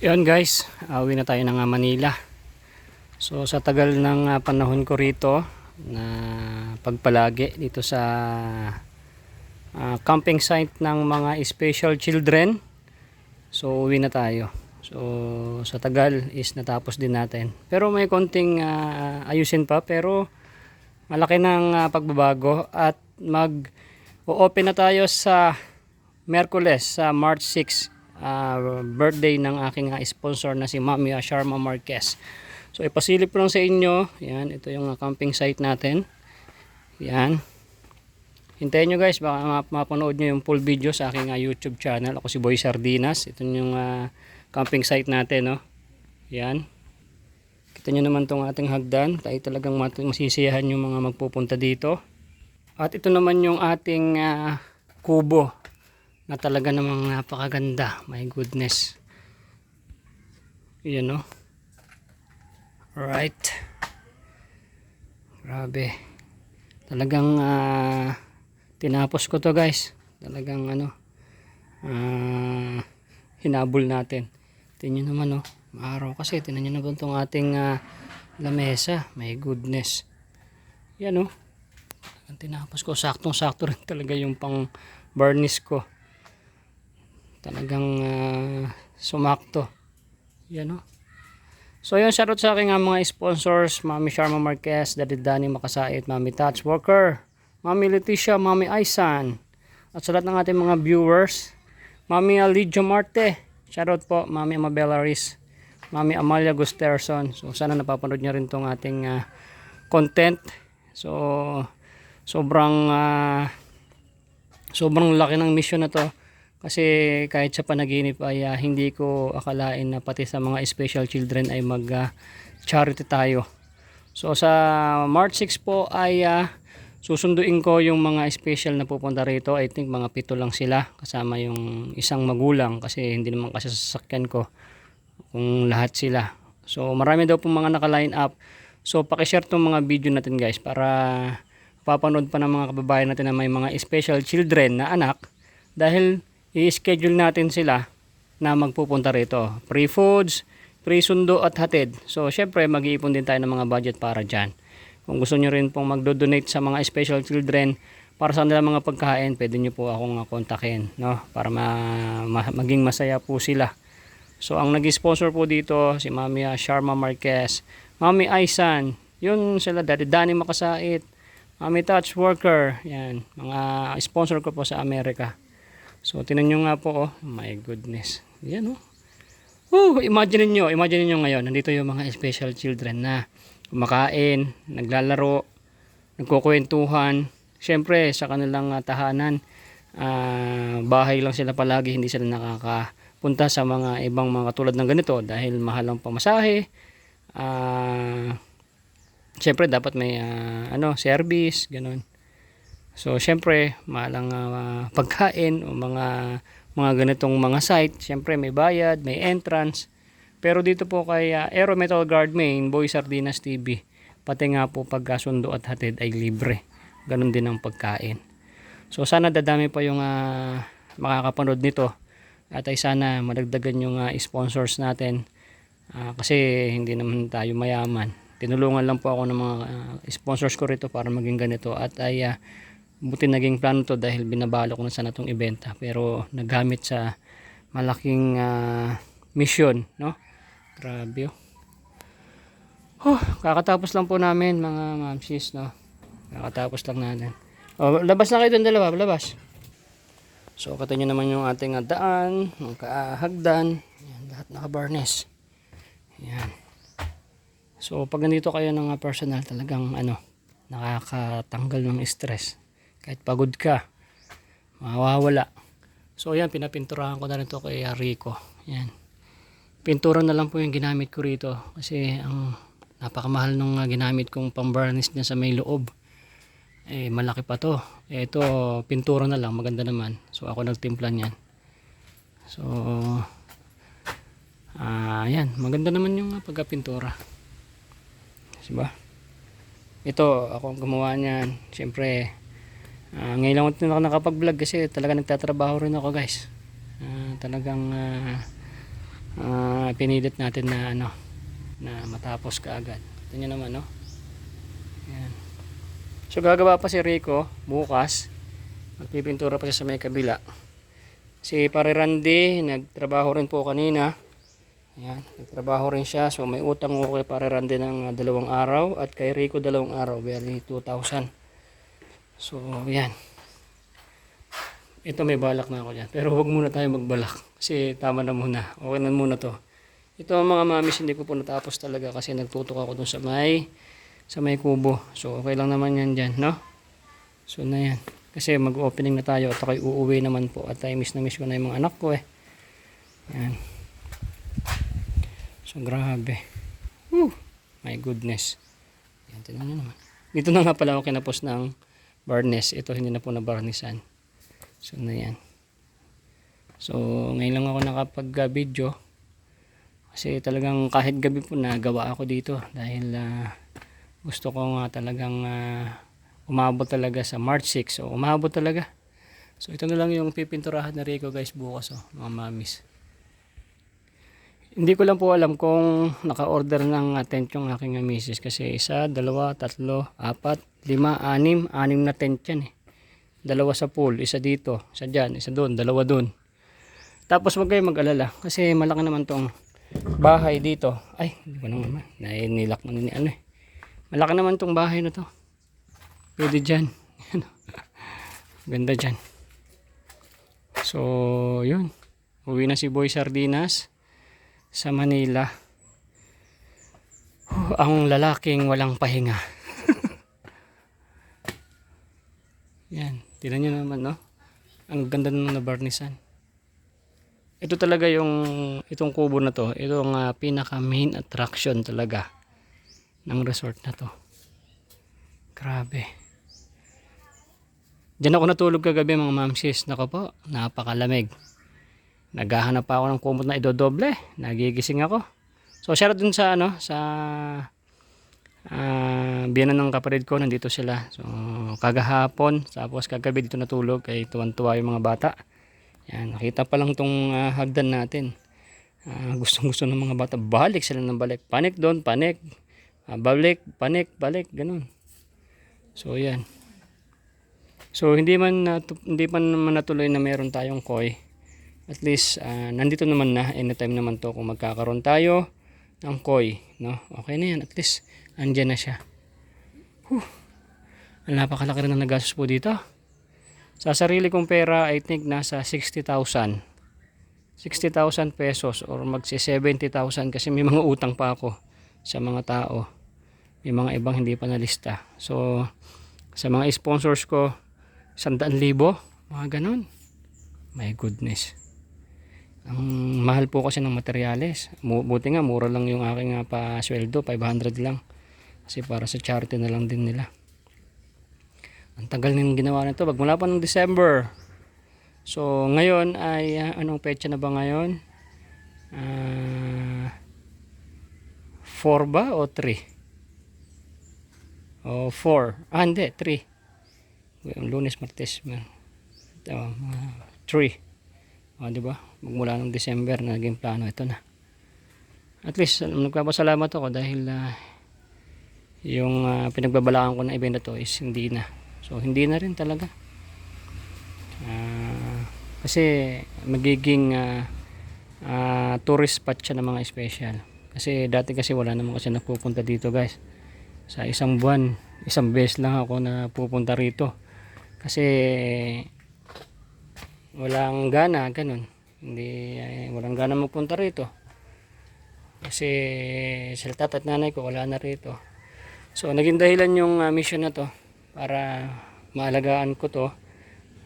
Yun guys, awi na tayo ng ah, Manila. So sa tagal ng ah, panahon ko rito na pagpalagi dito sa ah, camping site ng mga special children. So uwi na tayo. So sa tagal is natapos din natin. Pero may konting ah, ayusin pa pero malaki ng ah, pagbabago at mag o-open na tayo sa Merkules sa March 6 ah, birthday ng aking ah, sponsor na si Mami Sharma Marquez. So ipasilip lang sa inyo, yan, ito yung ah, camping site natin. Yan. Hintayin nyo guys, baka ma- mapanood nyo yung full video sa aking ah, YouTube channel. Ako si Boy Sardinas. Ito yung ah, camping site natin, no. Yan. Kita nyo naman tong ating hagdan. Tayo talagang masisiyahan yung mga magpupunta dito. At ito naman yung ating ah, kubo na talaga namang napakaganda. My goodness. Yan no. Alright. Grabe. Talagang ah, tinapos ko to guys. Talagang ano ah, hinabol natin. Tingnan nyo naman no. Maaraw kasi. Tingnan nyo naman itong ating ah, lamesa. My goodness. Yan no. Ang tinapos ko. Saktong-sakto rin talaga yung pang varnish ko talagang ah, sumakto. Yan o so yun shoutout sa aking ah, mga sponsors Mami Sharma Marquez Daddy Danny Makasait Mami Touch Worker Mami Leticia Mami Aisan at sa lahat ng ating mga viewers Mami Alidio Marte. Shoutout po Mami Amabella Riz Mami Amalia Gusterson. So sana napapanood niyo rin tong ating ah, content. So sobrang ah, sobrang laki ng mission na to kasi kahit sa panaginip ay ah, hindi ko akalain na pati sa mga special children ay mag ah, charity tayo. So sa March 6 po ay ah, susunduin ko yung mga special na pupunta rito. I think mga pito lang sila kasama yung isang magulang kasi hindi naman kasi sasakyan ko kung lahat sila. So marami daw pong mga naka-line up. So paki-share tong mga video natin guys para papanood pa ng mga kababayan natin na may mga special children na anak dahil i-schedule natin sila na magpupunta rito. Free foods, free sundo at hatid. So, syempre, mag-iipon din tayo ng mga budget para dyan. Kung gusto nyo rin pong magdo-donate sa mga special children para sa nila mga pagkain, pwede nyo po akong kontakin, no? Para ma- ma- maging masaya po sila. So, ang nag-sponsor po dito, si Mami ah, Sharma Marquez, Mami Aisan, yun sila, Daddy Danny Makasait, Mami Touch Worker, yan, mga sponsor ko po sa Amerika. So, tinan nyo nga po, oh. My goodness. Yan, oh. Oh, imagine niyo, imagine niyo ngayon, nandito yung mga special children na kumakain, naglalaro, nagkukwentuhan. Siyempre, sa kanilang ah, tahanan, ah, bahay lang sila palagi, hindi sila nakakapunta sa mga ibang mga tulad ng ganito dahil mahal ang pamasahe. Ah, siyempre, dapat may ah, ano, service, ganun. So, syempre, malang uh, pagkain o mga mga ganitong mga site, syempre may bayad, may entrance. Pero dito po kay uh, Aero Metal Guard Main, Boy Sardinas TV, pati nga po pagkasundo at hatid ay libre. Ganon din ang pagkain. So, sana dadami pa yung uh, makakapanood nito. At ay sana madagdagan yung uh, sponsors natin. Uh, kasi hindi naman tayo mayaman. Tinulungan lang po ako ng mga uh, sponsors ko rito para maging ganito. At ay uh, buti naging plano to dahil binabalo ko na sana itong ibenta. Pero nagamit sa malaking uh, mission no? Grabe oh. kakatapos lang po namin mga mamsis no? Kakatapos lang natin. Oh, labas na kayo dun dalawa labas. So kata nyo naman yung ating daan yung kaahagdan yan, lahat naka-barnes. Yan. So pag nandito kayo ng uh, personal talagang ano nakakatanggal ng stress kahit pagod ka mawawala. So yan pinapinturahan ko na rin to kay Rico. Yan. Pintura na lang po yung ginamit ko rito kasi ang napakamahal nung uh, ginamit kong pambarnish niya sa may loob eh malaki pa to. Eh, ito pintura na lang maganda naman. So ako nagtimpla niyan. So ah uh, yan maganda naman yung uh, pagkapintura. Diba ito ako ang gumawa niyan. Syempre Uh, ngayon lang ako nakapag-vlog kasi talaga nagtatrabaho rin ako guys. Uh, talagang uh, uh, pinilit natin na ano na matapos kaagad. Ito nyo naman no. Yan. So gagawa pa si Rico bukas. Magpipintura pa siya sa may kabila. Si Pare Randy, nagtrabaho rin po kanina. Ayan, nagtrabaho rin siya. So may utang ko kay Pare Randy ng dalawang araw at kay Rico dalawang araw. Bali 2,000. So yan. Ito may balak na ako dyan. Pero huwag muna tayo magbalak. Kasi tama na muna. Okay na muna to. Ito mga mamis hindi ko po natapos talaga kasi nagtutok ako dun sa may sa may kubo. So okay lang naman yan dyan, no? So na yan. Kasi mag-opening na tayo at ako'y uuwi naman po at ay miss na miss ko na yung mga anak ko eh. Yan. So grabe. Whew. My goodness. Yan, tinan nyo naman. Dito na nga pala ako kinapos ng barnes. Ito hindi na po na barnisan. So na yan. So ngayon lang ako nakapag-video. Kasi talagang kahit gabi po nagawa ako dito dahil ah, gusto ko nga talagang ah, umabot talaga sa March 6. So umabot talaga. So ito na lang yung pipinturahan na Rico guys bukas oh, mga mamis. Hindi ko lang po alam kung naka-order ng tent yung aking misis kasi isa, dalawa, tatlo, apat, lima, anim, anim na tent yan eh. Dalawa sa pool, isa dito, isa dyan, isa doon, dalawa doon. Tapos wag kayo mag-alala kasi malaki naman tong bahay dito. Ay, hindi ko naman. Nainilak mo ni ano eh. Malaki naman tong bahay na to. Pwede dyan. Yan, oh. Ganda dyan. So, yun. Uwi na si Boy Sardinas sa Manila. Ang lalaking walang pahinga. Yan. Tignan nyo naman, no? Ang ganda nung nabarnisan. Ito talaga yung, itong kubo na to, ito ang ah, pinaka main attraction talaga ng resort na to. Grabe. Diyan ako natulog kagabi mga mamsis. Nako po, napakalamig. Naghahanap pa ako ng kumot na idodoble. Nagigising ako. So, shoutout dun sa ano, sa ah biyanan ng kapatid ko, nandito sila. So, kagahapon, tapos kagabi dito natulog, kay tuwan-tuwa yung mga bata. Yan, nakita pa lang tong ah, hagdan natin. Ah, gustong gusto ng mga bata, balik sila ng balik. Panik doon, panik. Ah, balik, panik, balik, ganun. So, yan. So, hindi man, natu- hindi man naman natuloy na meron tayong koi. At least, ah, nandito naman na, anytime naman to kung magkakaroon tayo ng koi. No? Okay na yan, at least, andyan na siya. Whew. Ang napakalaki rin ng nagastos po dito. Sa sarili kong pera, I think nasa 60,000. 60,000 pesos or magsi 70,000 kasi may mga utang pa ako sa mga tao. May mga ibang hindi pa nalista. So, sa mga sponsors ko, 100,000, mga ganun. My goodness. Ang mahal po kasi ng materyales. Buti nga, mura lang yung aking uh, pasweldo, 500 lang. Kasi para sa charity na lang din nila. Ang tagal nang ginawa nito. Magmula pa ng December. So, ngayon ay, ah, anong petsa na ba ngayon? Ah, 4 ba o 3? O 4. Ah, hindi, 3. Yung lunes, martes, mga 3. O, di ba? Magmula ng December na naging plano, ito na. At least, nagpapasalamat ako dahil ah, yung ah, pinagbabalaan ko na event na to is hindi na. So, hindi na rin talaga. Ah, kasi magiging ah, ah, tourist spot siya ng mga special. Kasi dati kasi wala naman kasi napupunta dito guys. Sa isang buwan, isang beses lang ako na pupunta rito. Kasi walang gana, ganun. Hindi, eh, walang gana magpunta rito. Kasi sila tata at nanay ko wala na rito. So naging dahilan yung ah, mission na to para maalagaan ko to.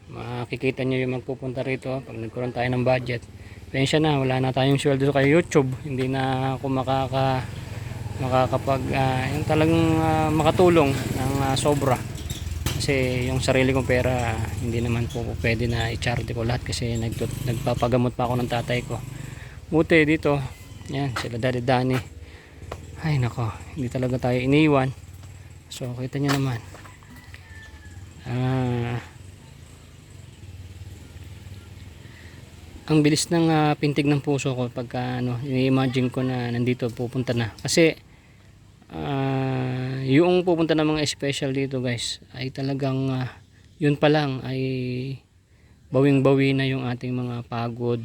Makikita nyo yung magpupunta rito pag nagkaroon tayo ng budget. Pensya na, wala na tayong sweldo kay YouTube. Hindi na ako makaka makakapag ah, yung talagang ah, makatulong ng ah, sobra. Kasi yung sarili kong pera hindi naman po pwede na i-charity ko lahat kasi nagpapagamot pa ako ng tatay ko. Buti dito, yan, sila Daddy Danny. Ay nako, hindi talaga tayo iniwan. So, kita nyo naman. Ah, ang bilis ng ah, pintig ng puso ko pagka ano, i-imagine ko na nandito pupunta na. Kasi ah, yung pupunta ng mga special dito guys ay talagang ah, yun pa lang ay bawing-bawi na yung ating mga pagod,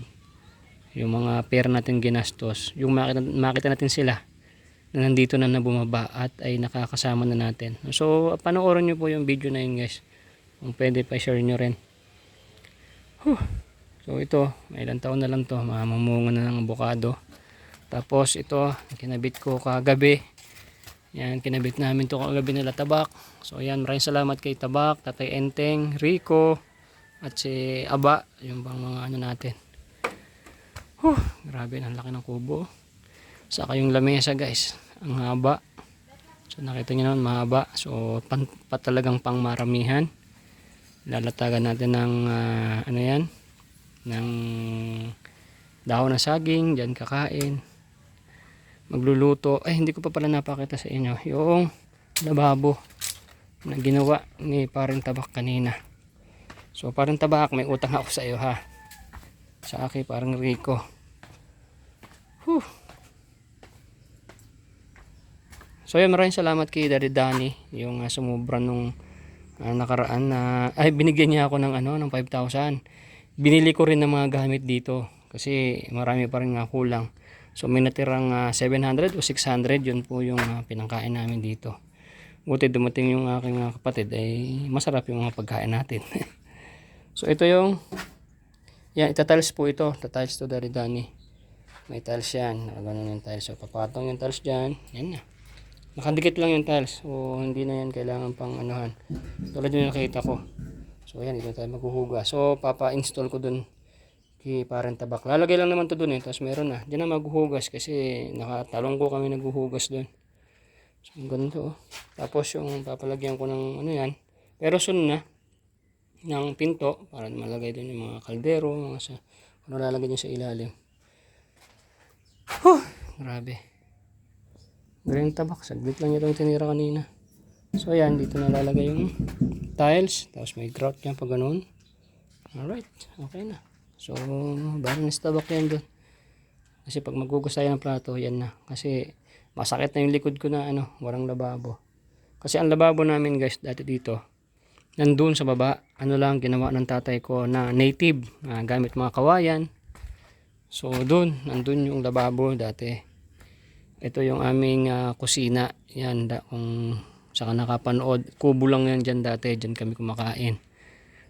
yung mga pera natin ginastos, yung makita, makita natin sila na nandito na na bumaba at ay nakakasama na natin. So, panoorin nyo po yung video na yun guys. Kung pwede pa share nyo rin. Huh. So, ito, may ilang taon na lang to. Mamamunga na ng abokado. Tapos, ito, kinabit ko kagabi. Yan, kinabit namin to kagabi nila Tabak. So, yan, maraming salamat kay Tabak, Tatay Enteng, Rico, at si Aba, yung bang mga ano natin. Huh, grabe, ang laki ng kubo. Saka yung lamesa guys, ang haba. So nakita nyo naman mahaba. So pan, pa talagang pang maramihan. Lalatagan natin ng ah, ano yan, ng dahon ng saging, dyan kakain. Magluluto. Ay hindi ko pa pala napakita sa inyo. Yung lababo na ginawa ni paring tabak kanina. So paring tabak, may utang ako sa iyo ha. Sa akin parang Rico. Whew. So yun, maraming salamat kay Daddy Danny, yung uh, sumubra nung ah, nakaraan na, ay binigyan niya ako ng ano, ng 5,000. Binili ko rin ng mga gamit dito kasi marami pa rin nga kulang. So may natirang ah, 700 o 600, yun po yung ah, pinangkain namin dito. Buti dumating yung aking ah, kapatid, ay masarap yung mga pagkain natin. so ito yung, yan, itatiles po ito, tatiles to Daddy Danny. May tiles yan, nakaganon yung tiles. So papatong yung tiles dyan, yan na. Nakadikit lang yung tiles. So, hindi na yan kailangan pang anuhan. Tulad yung nakita ko. So, ayan. Dito tayo maghuhugas. So, papa-install ko dun kay parang tabak. Lalagay lang naman to dun eh. Tapos meron na. Diyan na maghuhugas kasi nakatalong ko kami naghuhugas dun. So, ganito. oh. Tapos yung papalagyan ko ng ano yan. Pero sun na. Ng pinto. Para malagay dun yung mga kaldero. Mga sa, ano lalagay nyo sa ilalim. Huh, grabe. Green tabak. Saglit lang itong tinira kanina. So ayan, dito nalalagay yung tiles. Tapos may grout yan pag ganun. Alright, okay na. So, balance tabak yan doon. Kasi pag magugas tayo ng plato, yan na. Kasi masakit na yung likod ko na ano, walang lababo. Kasi ang lababo namin guys, dati dito, nandun sa baba, ano lang ginawa ng tatay ko na native, ah, gamit mga kawayan. So doon, nandun yung lababo dati. Ito yung aming ah, kusina. Yan, da, kung saka nakapanood. Kubo lang yan dyan dati. Dyan kami kumakain.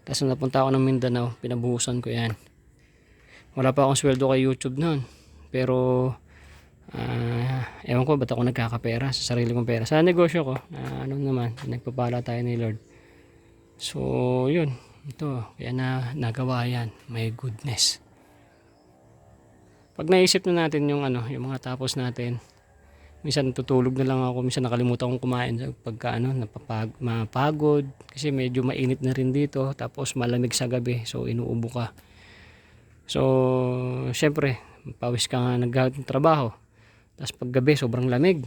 Tapos napunta ako ng Mindanao, pinabuhusan ko yan. Wala pa akong sweldo kay YouTube noon. Pero, ah, ewan ko, ba't ako nagkakapera sa sarili kong pera. Sa negosyo ko, na ano naman, nagpapala tayo ni Lord. So, yun. Ito, kaya na nagawa yan. My goodness. Pag naisip na natin yung ano, yung mga tapos natin, minsan tutulog na lang ako, minsan nakalimutan kong kumain pagka ano, napapag, mapagod kasi medyo mainit na rin dito tapos malamig sa gabi so inuubo ka. So, syempre, pawis ka nga naggawa ng trabaho. Tapos pag gabi sobrang lamig.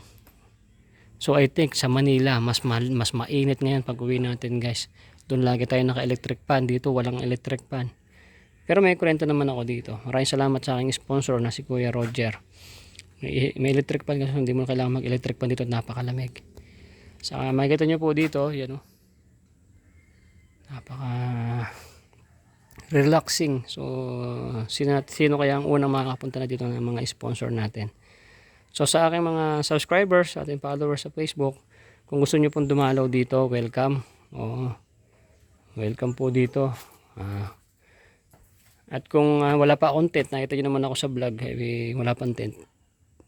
So I think sa Manila mas ma- mas mainit ngayon pag uwi natin guys. Doon lagi tayo naka-electric fan dito walang electric fan. Pero may kurento naman ako dito. Maraming salamat sa aking sponsor na si Kuya Roger. May, may electric fan kasi hindi mo kailangan mag-electric fan dito napakalamig. Sa makikita nyo po dito, yan o. Napaka relaxing. So, sino, sino kaya ang unang makakapunta na dito ng mga sponsor natin? So, sa aking mga subscribers, sa ating followers sa Facebook, kung gusto nyo pong dumalaw dito, welcome. Oo. Welcome po dito. Ah, at kung ah, wala pa akong tent, nakita nyo naman ako sa vlog, eh, wala pang tent.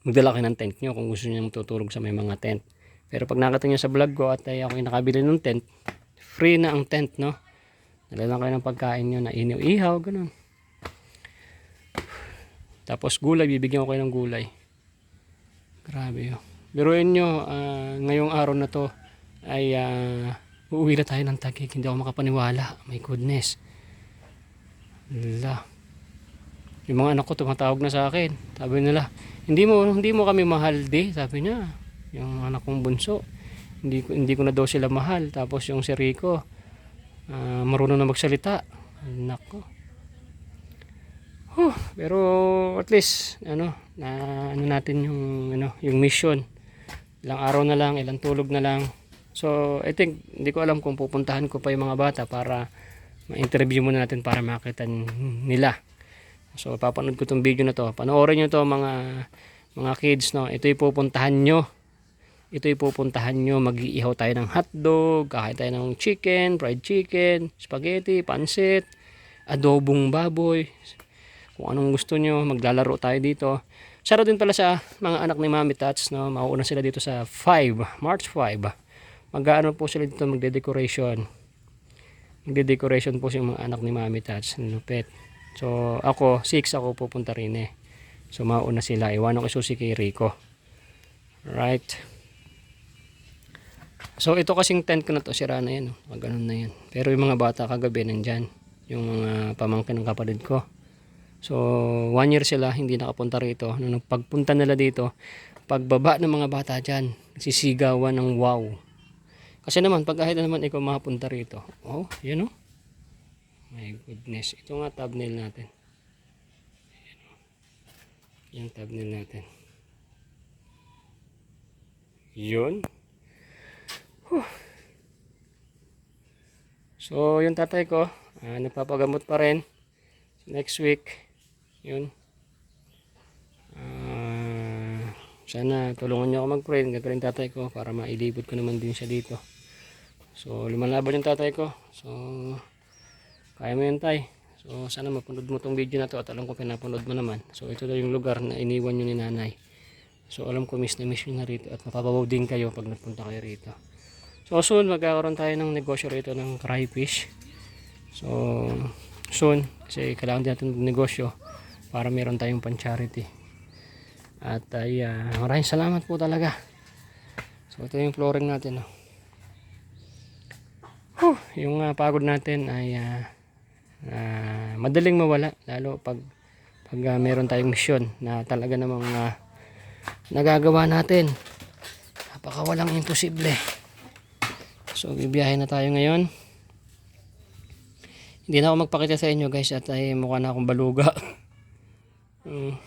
Magdala kayo ng tent nyo kung gusto nyo tutulog sa may mga tent. Pero pag nakita nyo sa vlog ko at ay ako yung nakabili ng tent, free na ang tent, no? Dala lang kayo ng pagkain nyo na iniw-ihaw, ganun. Tapos gulay, bibigyan ko kayo ng gulay. Grabe yun. Biruin nyo, ah, ngayong araw na to ay ah, uuwi na tayo ng tagig. Hindi ako makapaniwala. My goodness. La. Yung mga anak ko tumatawag na sa akin. Sabi nila, hindi mo hindi mo kami mahal di, sabi niya. Yung anak kong bunso. Hindi ko hindi ko na daw sila mahal. Tapos yung si Rico, ah, marunong na magsalita. Nako. Huh, pero at least ano na ano natin yung ano yung mission. Ilang araw na lang, ilang tulog na lang. So, I think hindi ko alam kung pupuntahan ko pa yung mga bata para ma-interview muna natin para makita nila. So, papanood ko tong video na to. Panoorin nyo to mga mga kids, no. Ito yung pupuntahan nyo. Ito yung pupuntahan nyo. Mag-iihaw tayo ng hotdog, kakain tayo ng chicken, fried chicken, spaghetti, pansit, adobong baboy, kung anong gusto nyo, maglalaro tayo dito. Saro din pala sa mga anak ni Mami Tats, no? Mauuna sila dito sa 5, March 5. Mag-ano po sila dito magde-decoration. Magde-decoration po yung mga anak ni Mami Tats, lupet. So, ako, 6 ako pupunta rin eh. So, mauna sila. Iwanan ko susi kay Rico. Right. So, ito kasing tent ko na to, sira na yan. Oh. Ganun na yan. Pero yung mga bata kagabi nandyan. Yung mga pamangkin ng kapatid ko. So, one year sila, hindi nakapunta rito. Nung pagpunta nila dito, pagbaba ng mga bata dyan, sisigawan ng wow. Kasi naman, pag kahit naman ikaw makapunta rito, oh, yun oh. My goodness. Ito nga thumbnail natin. Ayan. Yung thumbnail natin. Yun. Huh. So, yung tatay ko, ah, nagpapagamot pa rin. Next week, yun. Ah, sana tulungan niyo ako mag-pray. Gagawin tatay ko para mailibot ko naman din siya dito. So, lumalaban yung tatay ko. So, kaya mo yun tay. So, sana mapanood mo tong video na to at alam ko pinapanood mo naman. So, ito na yung lugar na iniwan nyo ni nanay. So, alam ko miss na miss na rito at mapapabaw din kayo pag nagpunta kayo rito. So, soon magkakaroon tayo ng negosyo rito ng cryfish. So, soon kasi kailangan din natin negosyo para meron tayong pan-charity. At ay ah, maraming salamat po talaga. So, ito yung flooring natin. Oh. Huh, yung ah, pagod natin ay ah, ah, madaling mawala lalo pag pag ah, meron tayong misyon na talaga namang ah, nagagawa natin. Napaka walang imposible. So bibiyahe na tayo ngayon. Hindi na ako magpakita sa inyo guys at ay mukha na akong baluga. Mm.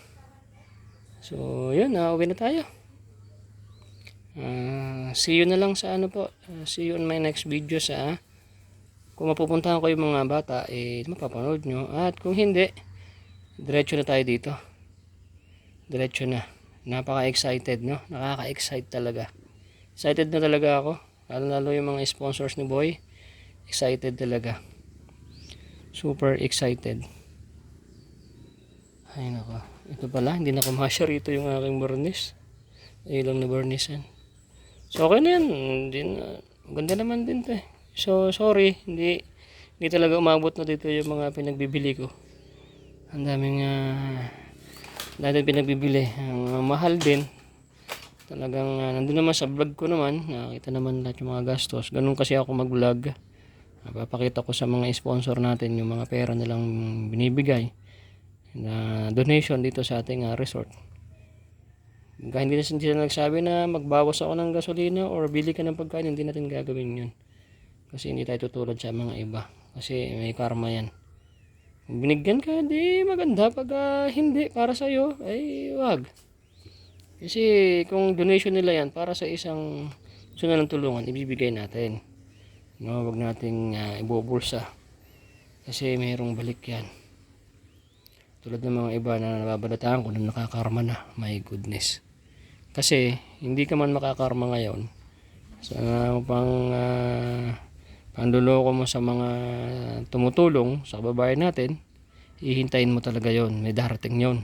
so yun na uwi na tayo. Ah, see you na lang sa ano po. Ah, see you on my next video sa kung mapupuntahan ko yung mga bata eh mapapanood nyo. At kung hindi diretso na tayo dito. Diretso na. Napaka excited no? Nakaka excite talaga. Excited na talaga ako. Lalo lalo yung mga sponsors ni boy. Excited talaga. Super excited. Ay nako. Ito pala hindi na kumasya rito yung aking burnish ay lang na burnishan so okay na yan. Hindi na, ganda naman din to eh So, sorry, hindi hindi talaga umabot na dito yung mga pinagbibili ko. Ang daming uh, dahil pinagbibili. Ang mahal din. Talagang uh, nandun naman sa vlog ko naman. Nakita naman lahat yung mga gastos. Ganun kasi ako mag-vlog. Papakita ko sa mga sponsor natin yung mga pera nilang binibigay na donation dito sa ating uh, resort. Hindi na sila nagsabi na magbawas ako ng gasolina or bili ka ng pagkain, hindi natin gagawin yun. Kasi hindi tayo tutulad sa mga iba. Kasi may karma yan. Kung binigyan ka, di maganda. Pag ah, hindi, para sa'yo, ay wag. Kasi kung donation nila yan, para sa isang sunod ng tulungan, ibibigay natin. No, wag nating uh, ibubulsa. Kasi mayroong balik yan. Tulad ng mga iba na nababalataan ko na nakakarma na. My goodness. Kasi hindi ka man makakarma ngayon. Sa pang uh, panluloko mo sa mga tumutulong sa kababayan natin, hihintayin mo talaga yon May darating yon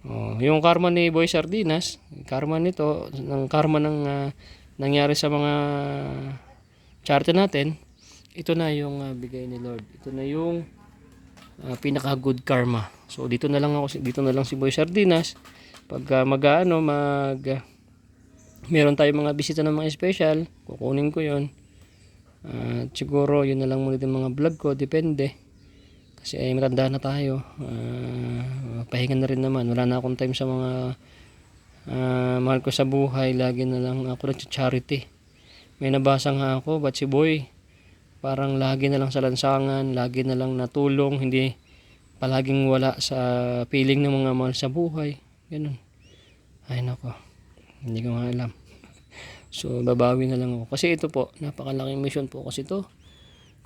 Oh, yung karma ni Boy Sardinas, karma nito, ng karma ng uh, nangyari sa mga charity natin, ito na yung uh, bigay ni Lord. Ito na yung uh, pinaka good karma. So dito na lang ako dito na lang si Boy Sardinas pag uh, mag-ano mag uh, meron tayong mga bisita ng mga special, kukunin ko 'yon. At siguro yun na lang muna din mga vlog ko, depende. Kasi ay matanda na tayo. Uh, pahinga na rin naman. Wala na akong time sa mga uh, mahal ko sa buhay. Lagi na lang ako nag-charity. May nabasa nga ako, but si Boy, parang lagi na lang sa lansangan, lagi na lang natulong, hindi palaging wala sa piling ng mga mahal sa buhay. Ganun. Ay nako. Hindi ko nga alam. So babawi na lang ako. Kasi ito po, napakalaking mission po kasi to.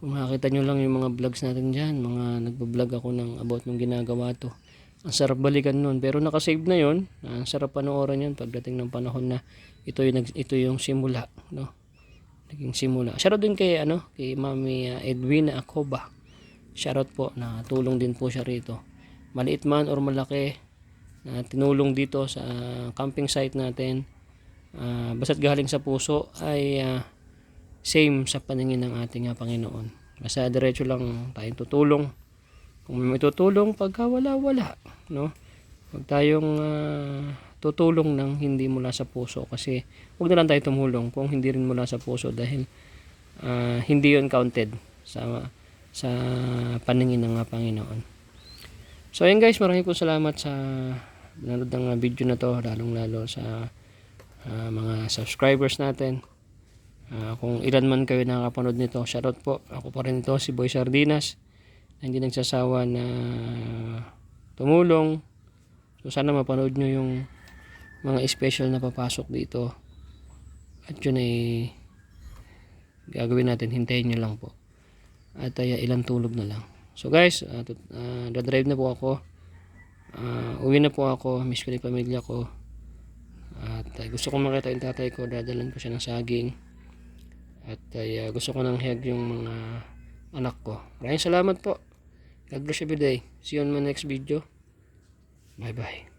Kung makakita nyo lang yung mga vlogs natin dyan, mga nagbablog ako ng about nung ginagawa to. Ang sarap balikan nun. Pero nakasave na yon Ang sarap panoorin yun pagdating ng panahon na ito yung, ito yung simula. No? Naging simula. Shoutout din kay, ano, kay Mami uh, Edwina Acoba. Shoutout po na tulong din po siya rito. Maliit man or malaki na tinulong dito sa camping site natin. Ah, basta't galing sa puso ay ah, same sa paningin ng ating ah, Panginoon. Basta diretso lang tayong tutulong. Kung may tutulong, pagka wala, wala. No? Huwag tayong ah, tutulong ng hindi mula sa puso kasi huwag na lang tayo tumulong kung hindi rin mula sa puso dahil ah, hindi yon counted sa sa paningin ng ah, Panginoon. So ayun guys, maraming po salamat sa nanood ng video na to, lalong lalo sa ah, mga subscribers natin. Ah, kung ilan man kayo nakakapanood nito, shoutout po. Ako pa rin ito, si Boy Sardinas. Na hindi nagsasawa na tumulong. So sana mapanood nyo yung mga special na papasok dito. At yun ay gagawin natin. Hintayin nyo lang po. At ay ilang tulog na lang. So guys, uh, ah, dadrive na po ako. Ah, uwi na po ako. Miss ko pamilya ko. At ay, gusto ko makita yung tatay ko. Dadalan ko siya ng saging. At ah, gusto ko nang hiyag yung mga anak ko. Maraming salamat po. God bless every day. See you on my next video. Bye bye.